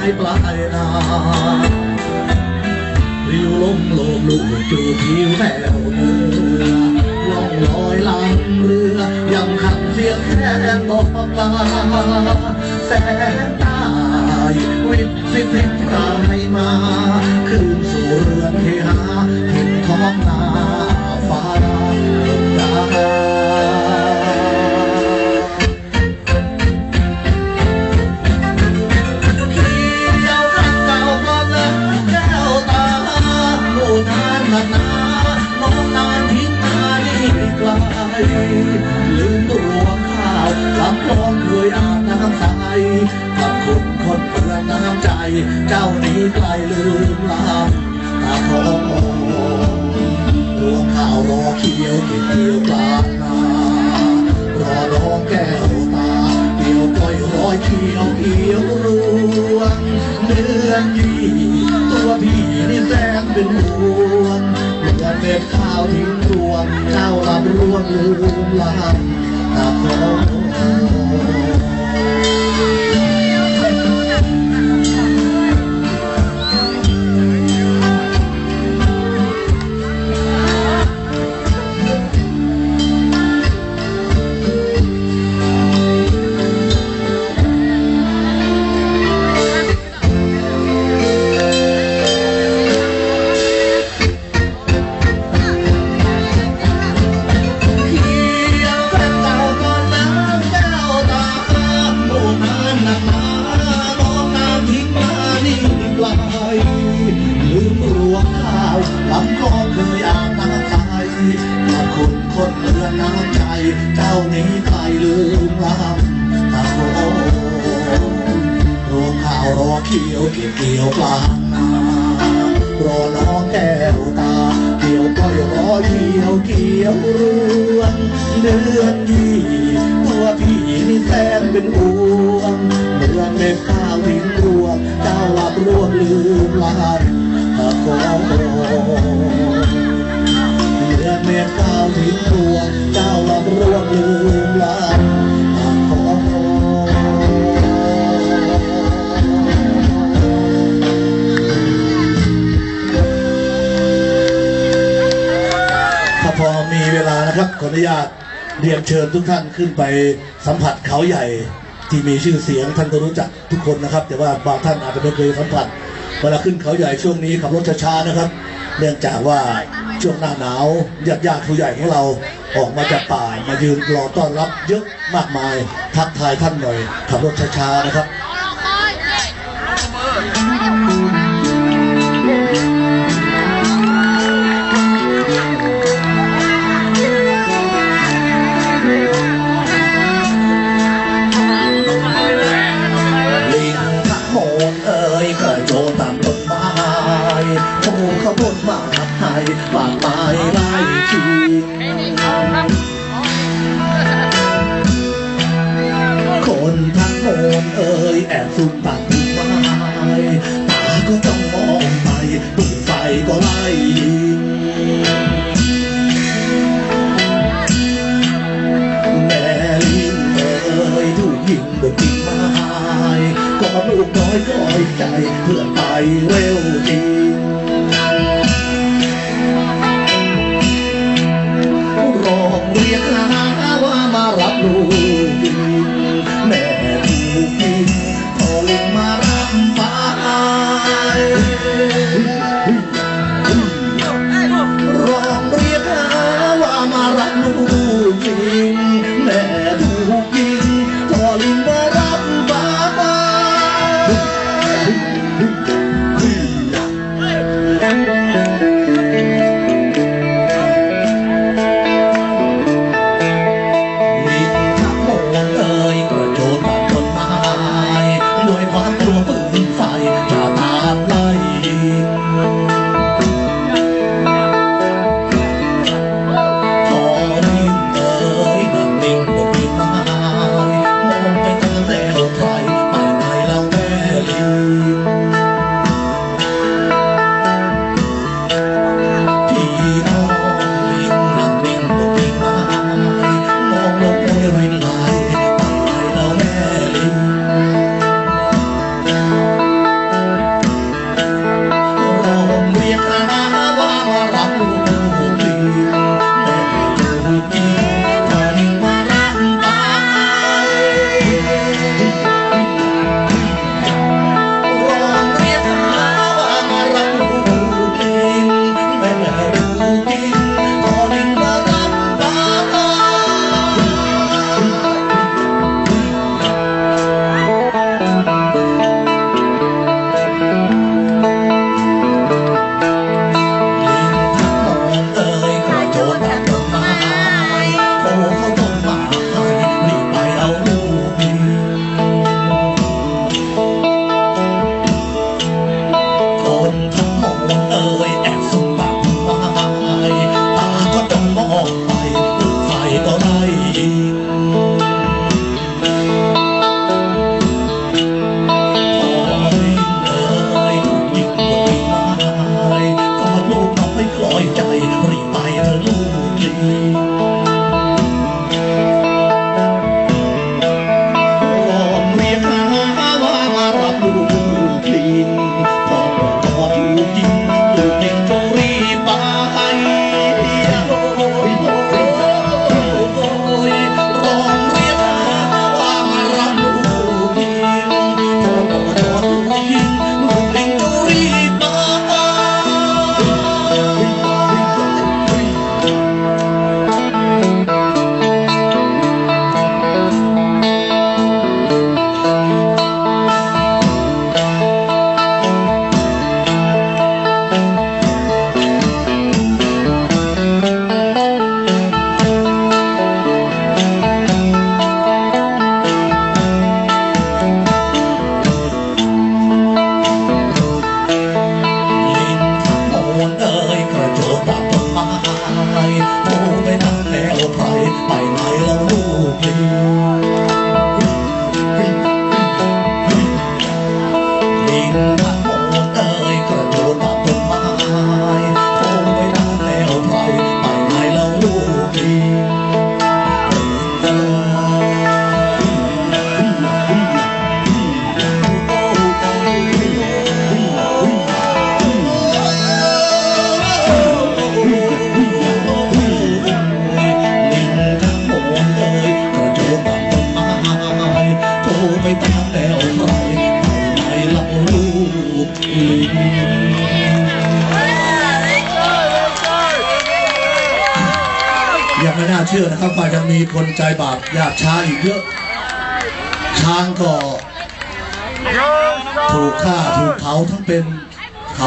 ายปลายนาริวลมโลมลูกจูผิวแมวเนื้อล่องลอยลังเรือ ยังขับเสียงแค่บอกลาแสงตายวิบ เจ้านี้ไกลลืมลำตาทองรวงข้าวรอเคี้ยวเก็บเกี่ยวกลางนารอน้องแก้วตาเกี่ยวก้อยร้อยเกี่ยวเกี่ยวรวงเดือนยี่ตัวพี่นี่แสนเป็นห่วงเหมือนเม็ดข้าวทิ้งรวงเจ้าวลำรวงลืมลำตาพอเลำคลองเคยอาบน้ำใสกับคนคนเรือน้ำใจ เจ้านี้ใครลืมลำตาโอ้รวงข้าวรอเขียวเก็บเกี่ยวกลางนารอน้องแก้วตาเกี่ยวก้อยรอเกี่ยวเกี่ยวรวงเดือนยี่ตัวพี่นี่แสนเป็นห่วงเมื่อเม็ดข้าวทิ้งรวงเจ้าหลับรวงลืมลา นตะโกนเมื่อเม็ดข้าวทิ้งรวงเจ้าลับรวงลืมลานตะโกนถ้าพอมีเวลานะครับขออนุญาตเรียนเชิญทุกท่านขึ้นไปสัมผัสเขาใหญ่ที่มีชื่อเสียงท่านก็รู้จักทุกคนนะครับ แต่ว่าบางท่านอาจจะไม่เคยสัมผัส เวลาขึ้นเขาใหญ่ช่วงนี้ขับรถช้าๆนะครับ เนื่องจากว่าช่วงหน้าหนาวญาติญาติๆผู้ใหญ่ของเราออกมาจากป่ามายืนรอต้อนรับเยอะมากมายทักทายท่านหน่อยขับรถช้าๆนะครับ ลุ่มตัดต้นไม้ตาก็ต้องมองไปปืนไฟก็ไล่ยิงแม่ลิงเอ๋ยถูกยิงบนกิ่งไม้กอดลูกน้อยคอยใจเพื่อนไปเร็ว เชื่อนะครับว่ายังมีคนใจบาปอยากช้าอีกเยอะ ช้างก็ถูกฆ่าถูกเผาทั้งเป็นเผา